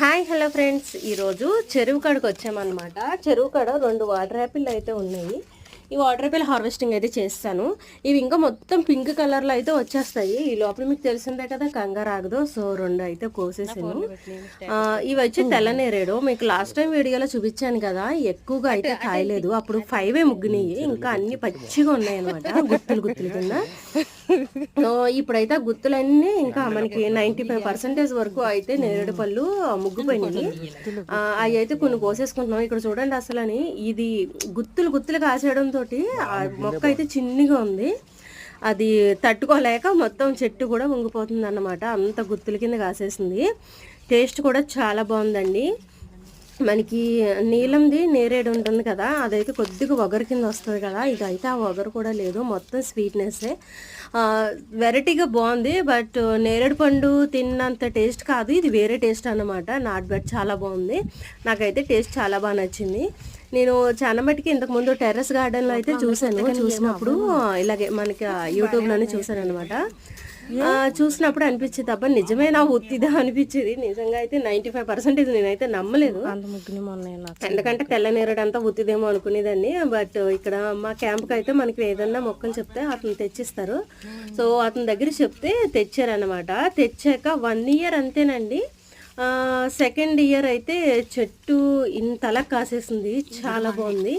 Hi hello friends. ఈరోజు చెరువు కాడకు వచ్చామన్నమాట చెరువు కాడ రెండు వాటర్ యాపిల్ అయితే ఉన్నాయి. ఈ వాటర్ యాపిల్ హార్వెస్టింగ్ అయితే చేస్తాను. ఇవి ఇంకా మొత్తం పింక్ కలర్లో అయితే వచ్చేస్తాయి. ఈ లోపల మీకు తెలిసిందే కదా కంగారు ఆగదు. సో రెండు అయితే కోసేసాను. ఇవి వచ్చి తెల్లనేరేడు మీకు లాస్ట్ టైం వీడియోలో చూపించాను కదా ఎక్కువగా అయితే కాయలేదు. అప్పుడు ఫైవే ముగ్గునియి ఇంకా అన్ని పచ్చిగా ఉన్నాయి అనమాట గుత్తులు గుత్తులు కింద. సో ఇప్పుడైతే ఆ గుత్తులన్నీ ఇంకా మనకి నైంటీ ఫైవ్ పర్సెంటేజ్ వరకు అయితే నేరేడు పళ్ళు ముగ్గుపోయినాయి. ఆ, అవి అయితే కొన్ని కోసేసుకుంటున్నాం. ఇక్కడ చూడండి అసలు అని ఇది గుత్తులు గుత్తులు కాసేయడం తోటి ఆ మొక్క అయితే చిన్నగా ఉంది. అది తట్టుకోలేక మొత్తం చెట్టు కూడా ఉంగిపోతుంది అన్నమాట అంత గుత్తుల కింద కాసేసింది. టేస్ట్ కూడా చాలా బాగుందండి. మనకి నీలంది నేరేడు ఉంటుంది కదా అదైతే కొద్దిగా ఒగరు కింద వస్తుంది కదా ఇది అయితే ఆ ఒగరు కూడా లేదు. మొత్తం స్వీట్నెస్సే. వెరైటీగా బాగుంది బట్ నేరేడు పండు తిన్నంత టేస్ట్ కాదు. ఇది వేరే టేస్ట్ అన్నమాట. నాట్ బట్ చాలా బాగుంది. నాకైతే టేస్ట్ చాలా బాగా నచ్చింది. నేను చాలా మటుకి ఇంతకు ముందు టెర్రస్ గార్డెన్లో అయితే చూశాను. చూసినప్పుడు ఇలాగే మనకి యూట్యూబ్లోనే చూశాను అనమాట చూసినప్పుడు అనిపించింది అబ్బా నిజమే నా ఉత్తిదా అనిపించేది. నిజంగా అయితే నైంటీ ఫైవ్ పర్సెంటేజ్ నేనైతే నమ్మలేదు. ఎందుకంటే తెల్ల నేరేడు అంతా ఉత్తిదేమో అనుకునేదాన్ని బట్ ఇక్కడ మా క్యాంప్కి అయితే మనకి ఏదన్నా మొక్కలు చెప్తే అతను తెచ్చిస్తారు. సో అతని దగ్గర చెప్తే తెచ్చారనమాట తెచ్చాక వన్ ఇయర్ అంతేనండి. సెకండ్ ఇయర్ అయితే చెట్టు ఇంతలా కాసేసింది. చాలా బాగుంది.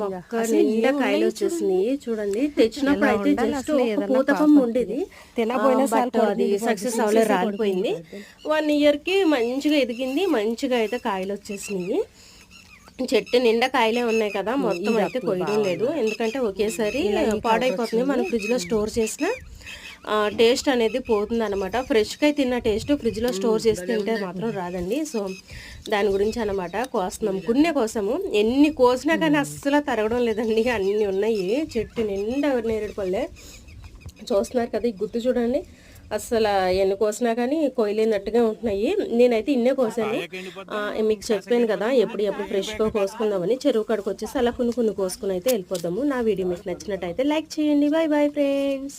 మొక్క నిండా కాయలు వచ్చేసినాయి. చూడండి. తెచ్చినప్పుడు అయితే జస్ట్ పూతకం ఉండేది. అది సక్సెస్ అవ్వలేదు రాలిపోయింది. వన్ ఇయర్కి మంచిగా ఎదిగింది. మంచిగా అయితే కాయలు వచ్చేసినాయి. చెట్టు నిండా కాయలే ఉన్నాయి కదా. మొత్తం అయితే కొయ్యడం లేదు. ఎందుకంటే ఒకేసారి పాడైపోతుంది మనం ఫ్రిడ్జ్లో స్టోర్ చేసిన టేస్ట్ అనేది పోతుంది అనమాట ఫ్రెష్గా తిన్న టేస్ట్ ఫ్రిడ్జ్లో స్టోర్ చేసి తింటే మాత్రం రాదండి. సో దాని గురించి అనమాట కోస్తున్నాం. గున్నె కోసము. ఎన్ని కోసినా కానీ అస్సలు తరగడం లేదండి. అన్ని ఉన్నాయి. చెట్టు నిండా నేరేడు పళ్ళే. చూస్తున్నారు కదా ఈ గుర్తు చూడండి. అసలు ఎన్ని కోసినా కానీ కోయలేనట్టుగా ఉంటున్నాయి. నేనైతే ఇన్నే కోసాను. మీకు చెప్పాను కదా ఎప్పుడు ఎప్పుడు ఫ్రెష్గా కోసుకుందామని. చెరువు కాడికి వచ్చేసి అలా కొన్ని కొన్ని కోసుకుని అయితే వెళ్ళిపోదాము. నా వీడియో మీకు నచ్చినట్టయితే లైక్ చేయండి. Bye bye friends.